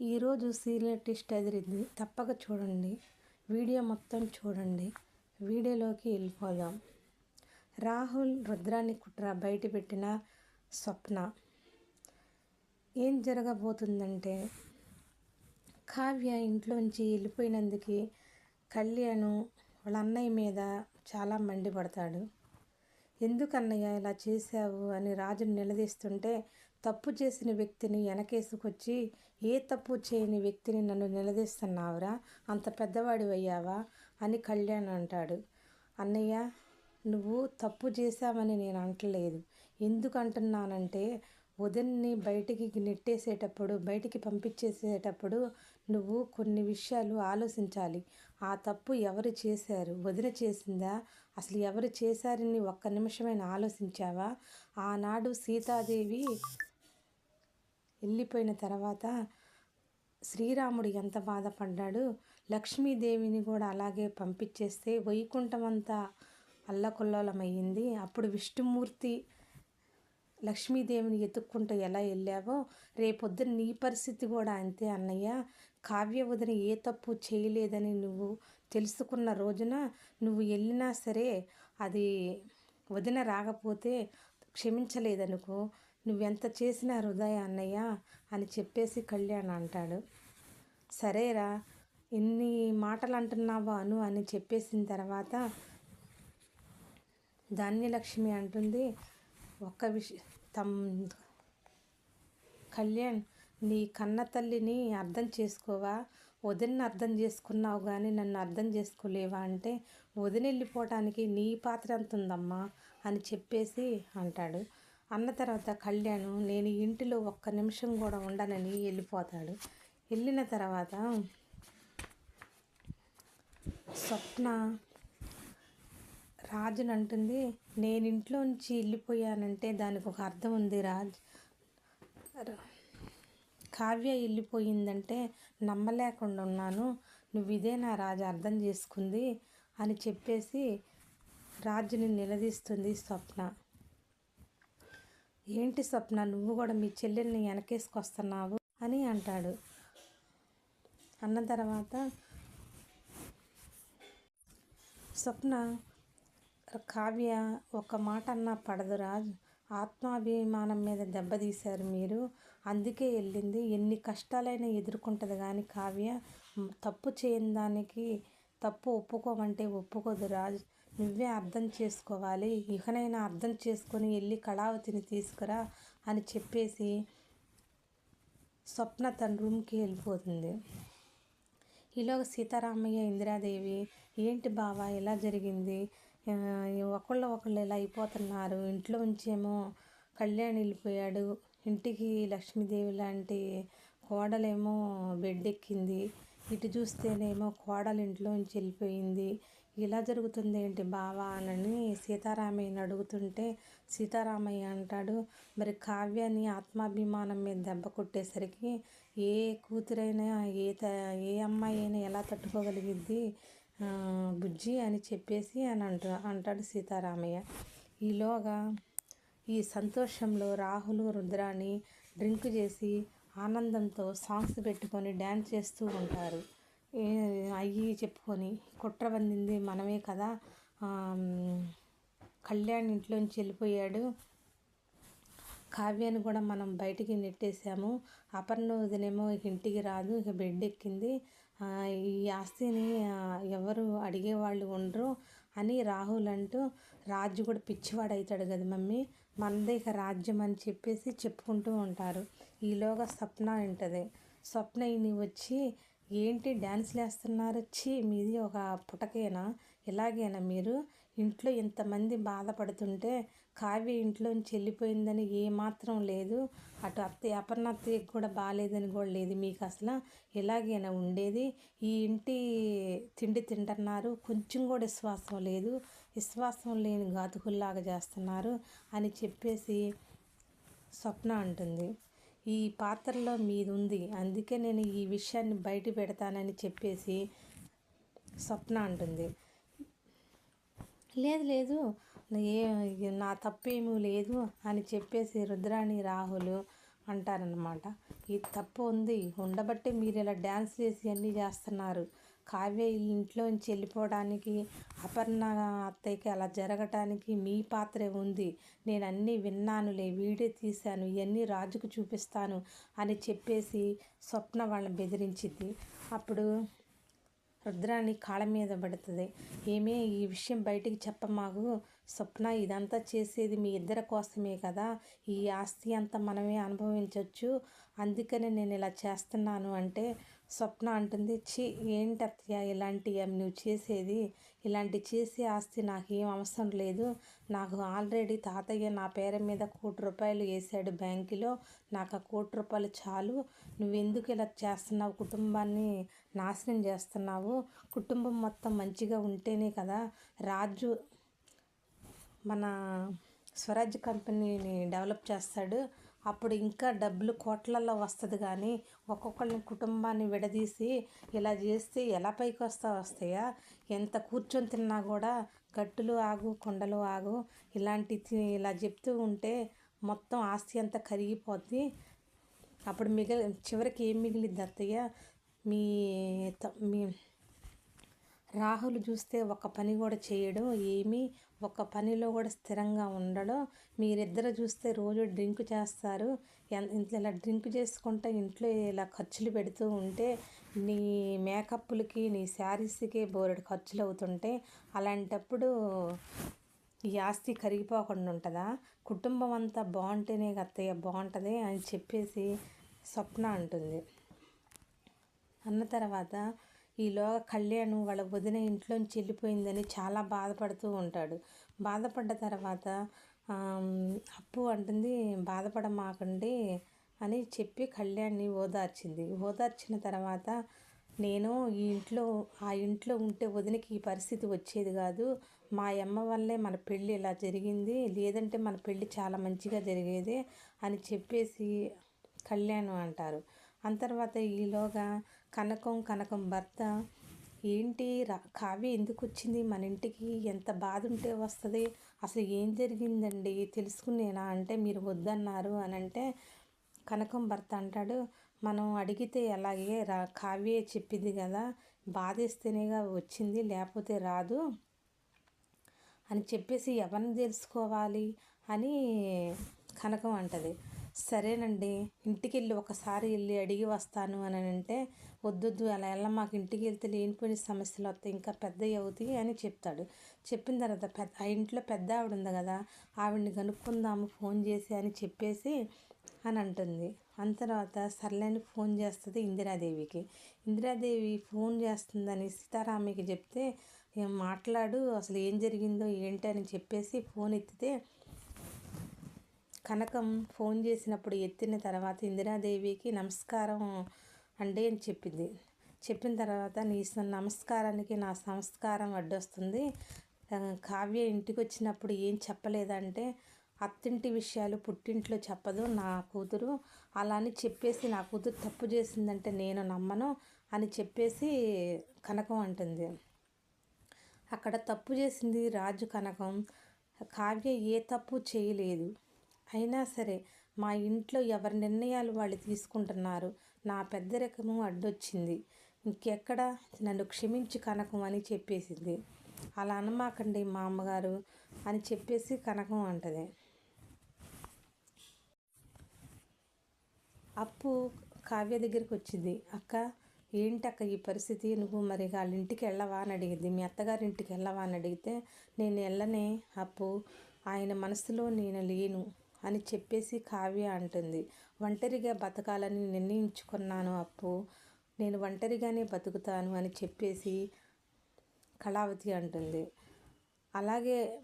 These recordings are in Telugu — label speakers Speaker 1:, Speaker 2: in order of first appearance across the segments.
Speaker 1: ఈరోజు సీరియల్ టెస్ట్ అదిరింది తప్పక చూడండి. వీడియో మొత్తం చూడండి. వీడియోలోకి వెళ్ళిపోదాం. రాహుల్ రుద్రాన్ని కుట్ర బయటపెట్టిన స్వప్న. ఏం జరగబోతుందంటే కావ్య ఇంట్లోంచి వెళ్ళిపోయినందుకు కళ్యాణ్ వాళ్ళ అన్నయ్య మీద చాలా మండిపడతాడు. ఎందుకన్నయ్య ఇలా చేశావు అని రాజుని నిలదీస్తుంటే తప్పు చేసిన వ్యక్తిని వెనకేసుకొచ్చి ఏ తప్పు చేయని వ్యక్తిని నన్ను నిలదీస్తున్నావురా? అంత పెద్దవాడు అయ్యావా అని కళ్యాణ్ అంటాడు. అన్నయ్య నువ్వు తప్పు చేశావని నేను అంటలేదు. ఎందుకు అంటున్నానంటే వదిన్ని బయటికి నెట్టేసేటప్పుడు బయటికి పంపించేసేటప్పుడు నువ్వు కొన్ని విషయాలు ఆలోచించాలి. ఆ తప్పు ఎవరు చేశారు? వదిన చేసిందా? అసలు ఎవరు చేశారని ఒక్క నిమిషమైన ఆలోచించావా? ఆనాడు సీతాదేవి వెళ్ళిపోయిన తర్వాత శ్రీరాముడు ఎంత బాధపడ్డాడు? లక్ష్మీదేవిని కూడా అలాగే పంపించేస్తే వైకుంఠం అంతా అల్లకొల్లోలమయ్యింది. అప్పుడు విష్ణుమూర్తి లక్ష్మీదేవిని ఎత్తుక్కుంటూ ఎలా వెళ్ళావో రేపొద్దున నీ పరిస్థితి కూడా అంతే అన్నయ్య. కావ్య వదిన ఏ తప్పు చేయలేదని నువ్వు తెలుసుకున్న రోజున నువ్వు వెళ్ళినా సరే అది వదిన రాకపోతే క్షమించలేదనుకో. నువ్వెంత చేసినా హృదయ అన్నయ్య అని చెప్పేసి కళ్యాణ్ అంటాడు. సరేరా ఎన్ని మాటలు అంటున్నావా అను అని చెప్పేసిన తర్వాత ధాన్యలక్ష్మి అంటుంది ఒక్క విషయం తమ్ కళ్యాణ్ నీ కన్న తల్లిని అర్థం చేసుకోవా? వదిన అర్థం చేసుకున్నావు కానీ నన్ను అర్థం చేసుకోలేవా అంటే వదిన వెళ్ళిపోవటానికి నీ పాత్ర ఎంత ఉందమ్మా అని చెప్పేసి అంటాడు. అన్న తర్వాత కళ్యాణ్ నేను ఇంటిలో ఒక్క నిమిషం కూడా ఉండనని వెళ్ళిపోతాడు. వెళ్ళిన తర్వాత స్వప్న రాజుని అంటుంది నేను ఇంట్లో నుంచి వెళ్ళిపోయానంటే దానికి ఒక అర్థం ఉంది రాజ్. కావ్య వెళ్ళిపోయిందంటే నమ్మలేకుండా ఉన్నాను. నువ్వు ఇదే నా రాజు అర్థం చేసుకుంది అని చెప్పేసి రాజుని నిలదీస్తుంది స్వప్న. ఏంటి స్వప్న నువ్వు కూడా మీ చెల్లెల్ని వెనకేసుకొస్తున్నావు అని అంటాడు. అన్న తర్వాత స్వప్న కావ్య ఒక మాట అన్నా పడదు రాజు. ఆత్మాభిమానం మీద దెబ్బతీశారు మీరు. అందుకే వెళ్ళింది. ఎన్ని కష్టాలైనా ఎదుర్కొంటుంది కానీ కావ్య తప్పు చేయని దానికి తప్పు ఒప్పుకోమంటే ఒప్పుకోదు రాజ్. నువ్వే అర్థం చేసుకోవాలి. ఇకనైనా అర్థం చేసుకొని వెళ్ళి కళావతిని తీసుకురా అని చెప్పేసి స్వప్న తన రూమ్కి వెళ్ళిపోతుంది. ఈలోగా సీతారామయ్య ఇందిరాదేవి ఏంటి బావా ఎలా జరిగింది? ఒకళ్ళు ఒకళ్ళు ఇలా అయిపోతున్నారు. ఇంట్లో ఉంచేమో కళ్యాణ్ వెళ్ళిపోయాడు. ఇంటికి లక్ష్మీదేవి లాంటి కోడలేమో బెడ్ ఎక్కింది ఇటు చూస్తేనేమో కోడలు ఇంట్లోంచి వెళ్ళిపోయింది. ఇలా జరుగుతుంది ఏంటి బావా అని సీతారామయ్యని అడుగుతుంటే సీతారామయ్య అంటాడు మరి కావ్యాన్ని ఆత్మాభిమానం మీద దెబ్బ కొట్టేసరికి ఏ కూతురైనా ఏ త ఏ అమ్మాయి అయినా ఎలా తట్టుకోగలిగిద్ది? బుజ్జి అని చెప్పేసి అని అంట అంటాడు సీతారామయ్య. ఈలోగా ఈ సంతోషంలో రాహుల్ రుద్రాని డ్రింక్ చేసి ఆనందంతో సాంగ్స్ పెట్టుకొని డ్యాన్స్ చేస్తూ ఉంటారు. అయ్యి చెప్పుకొని కుట్ర వందింది మనమే కదా కళ్యాణ్ ఇంట్లోంచి వెళ్ళిపోయాడు. కావ్యాన్ని కూడా మనం బయటికి నెట్టేసాము అపర్ణ వదినేమో ఇంటికి రాదు ఇక బెడ్ ఎక్కింది. ఈ ఆస్తిని ఎవరు అడిగేవాళ్ళు ఉండరు అని రాహుల్ అంటూ రాజు కూడా పిచ్చివాడు అవుతాడు కదా మమ్మీ మనదే ఇక రాజ్యం అని చెప్పేసి చెప్పుకుంటూ ఉంటారు. ఈలోగా స్వప్న ఉంటుంది స్వప్న వచ్చి ఏంటి డ్యాన్స్లు వేస్తున్నారు వచ్చి మీది ఒక పుటకేనా? ఇలాగేనా మీరు ఇంట్లో ఇంతమంది బాధపడుతుంటే కావ్య ఇంట్లోంచి వెళ్ళిపోయిందని ఏమాత్రం లేదు. అటు అత్తయ్య అపర్ణ కూడా బాగాలేదని కూడా లేదు మీకు అసలు. ఎలాగైనా ఉండేది. ఈ ఇంటి తిండి తింటున్నారు. కొంచెం కూడా విశ్వాసం లేదు. విశ్వాసం లేని ఘాతుకుల్లాగా చేస్తున్నారు అని చెప్పేసి స్వప్న అంటుంది. ఈ పాత్రలో మీది ఉంది అందుకే నేను ఈ విషయాన్ని బయట పెడతానని చెప్పేసి స్వప్న అంటుంది. లేదు లేదు. ఏ నా తప్పేమీ లేదు అని చెప్పేసి రుద్రాణి రాహులు అంటారనమాట ఈ తప్పు ఉంది. ఉండబట్టే మీరు ఇలా డ్యాన్స్ చేసి అన్నీ చేస్తున్నారు. కావ్య ఇంట్లోంచి వెళ్ళిపోవడానికి అపర్ణ అత్తయ్యకి అలా జరగటానికి మీ పాత్రే ఉంది. నేను అన్నీ విన్నానులే వీడియో తీశాను ఇవన్నీ రాజుకు చూపిస్తాను అని చెప్పేసి స్వప్న వాళ్ళని బెదిరించింది. అప్పుడు రుద్రాణి కాళ్ళ మీద పడుతుంది. ఏమే ఈ విషయం బయటికి చెప్పమాకు? స్వప్న ఇదంతా చేసేది మీ ఇద్దరి కోసమే కదా? ఈ ఆస్తి అంతా మనమే అనుభవించవచ్చు అందుకనే నేను ఇలా చేస్తున్నాను అంటే స్వప్న అంటుంది చి ఏంటి అత్తయ్య ఇలాంటి నువ్వు చేసేది? ఇలాంటి చేసే ఆస్తి నాకు ఏం అవసరం లేదు. నాకు ఆల్రెడీ తాతయ్య నా పేరు మీద కోటి రూపాయలు వేసాడు బ్యాంకులో. నాకు ఆ కోటి రూపాయలు చాలు. నువ్వెందుకు ఇలా చేస్తున్నావు? కుటుంబాన్ని నాశనం చేస్తున్నావు. కుటుంబం మొత్తం మంచిగా ఉంటేనే కదా రాజు మన స్వరాజ్ కంపెనీని డెవలప్ చేస్తాడు. అప్పుడు ఇంకా డబ్బులు కోట్లలో వస్తుంది కానీ ఒక్కొక్కళ్ళని కుటుంబాన్ని విడదీసి ఇలా చేస్తే ఎలా పైకి వస్తా వస్తాయా? ఎంత కూర్చొని తిన్నా కూడా గట్టులు ఆగు కొండలు ఆగు. ఇలాంటి ఇలా చెప్తూ ఉంటే మొత్తం ఆస్తి అంతా కరిగిపోద్ది. అప్పుడు మిగిలి చివరికి ఏం మిగిలిద్ది అత్తయ్య? మీ మీ రాహులు చూస్తే ఒక పని కూడా చేయడం ఏమీ ఒక పనిలో కూడా స్థిరంగా ఉండడం మీరిద్దరు చూస్తే రోజు డ్రింక్ చేస్తారు. ఇంట్లో ఇలా డ్రింక్ చేసుకుంటే ఇంట్లో ఇలా ఖర్చులు పెడుతూ ఉంటే నీ మేకప్లకి నీ శారీస్కి బోరెడు ఖర్చులు అవుతుంటే అలాంటప్పుడు ఈ ఆస్తి కరిగిపోకుండా ఉంటుందా? కుటుంబం అంతా బాగుంటేనే అత్తయ్య బాగుంటుంది అని చెప్పేసి స్వప్న అంటుంది. అన్న తర్వాత ఈలోగా కళ్యాణ్ వాళ్ళ వదిన ఇంట్లోంచి వెళ్ళిపోయిందని చాలా బాధపడుతూ ఉంటాడు. బాధపడ్డ తర్వాత అప్పు అంటుంది బాధపడమాకండి అని చెప్పి కళ్యాణ్ని ఓదార్చింది. ఓదార్చిన తర్వాత నేను ఈ ఇంట్లో ఆ ఇంట్లో ఉంటే వదినకి ఈ పరిస్థితి వచ్చేది కాదు. మా అమ్మ వల్లే మన పెళ్ళి ఇలా జరిగింది. లేదంటే మన పెళ్ళి చాలా మంచిగా జరిగేది అని చెప్పేసి కళ్యాణ్ అంటారు. ఆ తర్వాత ఈలోగా కనకం కనకం భర్త. ఏంటి? రా కావ్య ఎందుకు వచ్చింది మన ఇంటికి ఎంత బాధ ఉంటే వస్తుంది. అసలు ఏం జరిగిందండి? తెలుసుకునేనా? అంటే మీరు వద్దన్నారు అని అంటే కనకం భర్త అంటాడు మనం అడిగితే అలాగే రా కావ్యే చెప్పింది కదా బాధేస్తేనేగా వచ్చింది లేకపోతే రాదు అని చెప్పేసి ఎవరిని తెలుసుకోవాలి? అని కనకం అంటది. సరేనండి ఇంటికి వెళ్ళి ఒకసారి వెళ్ళి అడిగి వస్తాను అని అంటే వద్దొద్దు అలా వెళ్ళ మాకు ఇంటికి వెళ్తే లేనిపోయిన సమస్యలు వస్తాయి ఇంకా పెద్దవి అవుతాయి అని చెప్తాడు. చెప్పిన తర్వాత పెద్ద ఆ ఇంట్లో పెద్ద ఆవిడ ఉంది కదా ఆవిడని కనుక్కుందాము ఫోన్ చేసి అని చెప్పేసి అని అంటుంది. అంత తర్వాత సర్లేని ఫోన్ చేస్తుంది ఇందిరాదేవికి. ఇందిరాదేవి ఫోన్ చేస్తుందని సీతారామయ్యకి చెప్తే మాట్లాడు అసలు ఏం జరిగిందో ఏంటి? అని చెప్పేసి ఫోన్ ఎత్తితే కనకం ఫోన్ చేసినప్పుడు ఎత్తిన తర్వాత ఇందిరాదేవికి నమస్కారం అండి అని చెప్పింది. చెప్పిన తర్వాత నీ నమస్కారానికి నా సంస్కారం అడ్డొస్తుంది. కావ్య ఇంటికి వచ్చినప్పుడు ఏం చెప్పలేదంటే అత్తింటి విషయాలు పుట్టింట్లో చెప్పదు నా కూతురు. అలా అని చెప్పేసి నా కూతురు తప్పు చేసిందంటే నేను నమ్మను అని చెప్పేసి కనకం అంటుంది. అక్కడ తప్పు చేసింది రాజు కనకం. కావ్య ఏ తప్పు చేయలేదు. అయినా సరే మా ఇంట్లో ఎవరి నిర్ణయాలు వాళ్ళు తీసుకుంటున్నారు? నా పెద్దరికము అడ్డొచ్చింది. ఇంకెక్కడ? నన్ను క్షమించి కనకం అని చెప్పేసింది. అలా అనమాకండి మా అమ్మగారు అని చెప్పేసి కనకం అంటది. అప్పు కావ్య దగ్గరికి వచ్చింది అక్క ఏంటక్క ఈ పరిస్థితి? నువ్వు మరి వాళ్ళ ఇంటికి వెళ్ళవా అని అడిగింది. మీ అత్తగారి ఇంటికి వెళ్ళవా అని అడిగితే నేను వెళ్ళనే అప్పు. ఆయన మనసులో నేను లేను. అని చెప్పేసి కావ్య అంటుంది. ఒంటరిగా బతకాలని నిర్ణయించుకున్నాను అప్పు. నేను ఒంటరిగానే బతుకుతాను అని చెప్పేసి కళావతి అంటుంది. అలాగే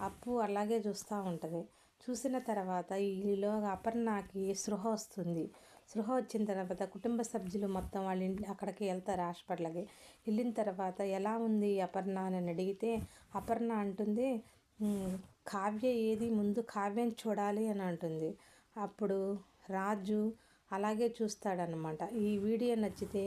Speaker 1: అప్పు అలాగే చూస్తూ ఉంటుంది. చూసిన తర్వాత ఈలో అపర్ణకి సృహ వస్తుంది. సృహ వచ్చిన తర్వాత కుటుంబ సభ్యులు మొత్తం వాళ్ళ ఇంటి అక్కడికి వెళ్తారు హాస్పిటల్కి. వెళ్ళిన తర్వాత ఎలా ఉంది అపర్ణ? అని అడిగితే అపర్ణ అంటుంది కావ్య ఏది ముందు కావ్యం చూడాలి అని అంటుంది. అప్పుడు రాజు అలాగే చూస్తాడనమాట ఈ వీడియో నచ్చితే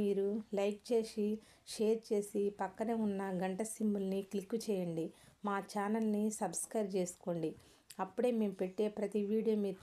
Speaker 1: మీరు లైక్ చేసి షేర్ చేసి పక్కనే ఉన్న గంట సింబల్ని క్లిక్ చేయండి. మా ఛానల్ని సబ్స్క్రైబ్ చేసుకోండి. అప్పుడే మేము పెట్టే ప్రతి వీడియో మీరు